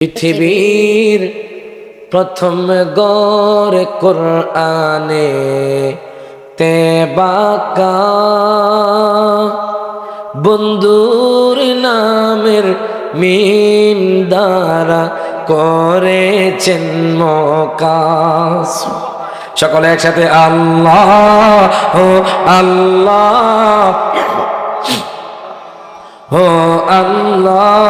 পৃথিবীর প্রথম গর কোরআনে তেবাকা। বন্ধুর নামের মিম দ্বারা করেছেন মকাস। সকলে একসাথে আল্লাহ, ও আল্লাহ ও আল্লাহ।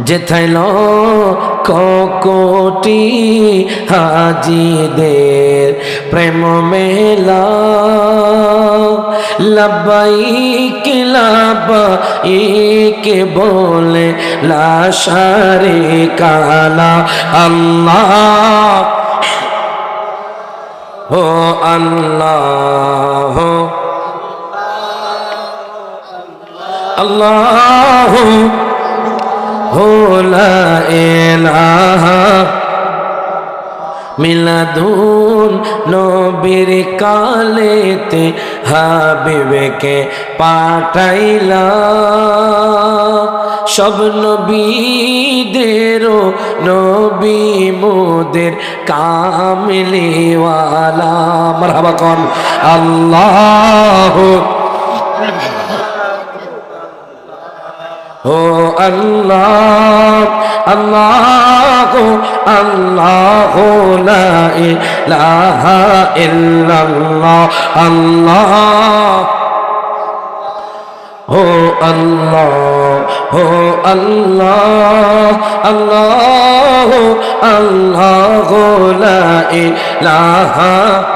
যেথাইল কোটি হাজিদের প্রেম মেলা। লবাইক লবাইক বলে লাশারে কালা। আল্লাহ, ও আল্লাহ আল্লাহ। হো মিলাদুন নবীর কালেতে হাবিবকে পাঠাইলা। সব নবীদেরও নবী মোদের কামলিওয়ালা। মারহাবা কন। আল্লাহ ও আল্লাহ আল্লাহ আল্লাহ, লা ইলাহা ইল্লাল্লাহ, আল্লাহ, ও আল্লাহ ও আল্লাহ আল্লাহ আল্লাহ, লা ইলাহা